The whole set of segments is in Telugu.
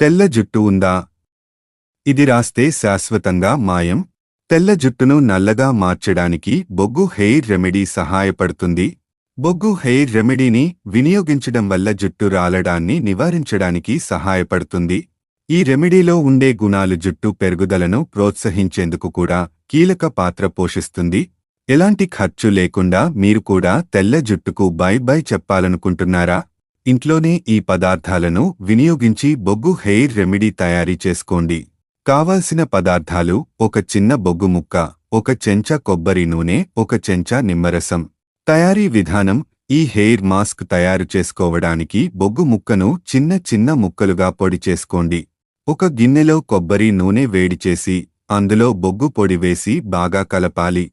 తెల్ల జుట్టు ఉందా? ఇది రాస్తే శాశ్వతంగా మాయం. తెల్ల జుట్టును నల్లగా మార్చడానికి బొగ్గు హెయిర్ రెమెడీ సహాయపడుతుంది. బొగ్గు హెయిర్ రెమెడీని వినియోగించడం వల్ల జుట్టు రాలడాన్ని నివారించడానికి సహాయపడుతుంది. ఈ రెమెడీలో ఉండే గుణాలు జుట్టు పెరుగుదలను ప్రోత్సహించేందుకు కూడా కీలక పాత్ర పోషిస్తుంది. ఎలాంటి ఖర్చు లేకుండా మీరు కూడా తెల్ల జుట్టుకు బై బై చెప్పాలనుకుంటున్నారా? ఇంట్లోనే ఈ పదార్థాలను వినియోగించి బొగ్గు హెయిర్ రెమెడీ తయారీ చేసుకోండి. కావాల్సిన పదార్థాలు ఒక చిన్న బొగ్గు ముక్క ఒక చెంచా కొబ్బరి నూనె ఒక చెంచా నిమ్మరసం. తయారీ విధానం ఈ హెయిర్ మాస్క్ తయారు చేసుకోవడానికి బొగ్గు ముక్కను చిన్న చిన్న ముక్కలుగా పొడి చేసుకోండి. ఒక గిన్నెలో కొబ్బరి నూనె వేడిచేసి అందులో బొగ్గు పొడి వేసి బాగా కలపాలి.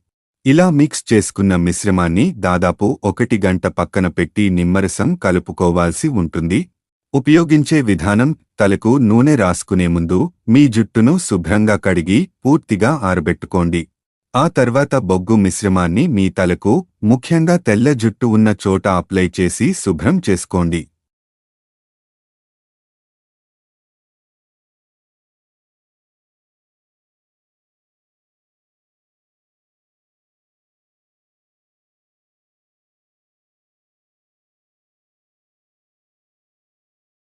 ఇలా మిక్స్ చేసుకున్న మిశ్రమాన్ని దాదాపు ఒకటి గంట పక్కన పెట్టి నిమ్మరసం కలుపుకోవాల్సి ఉంటుంది. ఉపయోగించే విధానం తలకు నూనె రాసుకునే ముందు మీ జుట్టును శుభ్రంగా కడిగి పూర్తిగా ఆరబెట్టుకోండి. ఆ తర్వాత బొగ్గు మిశ్రమాన్ని మీ తలకు ముఖ్యంగా తెల్ల జుట్టు ఉన్న చోట అప్లై చేసి శుభ్రం చేసుకోండి.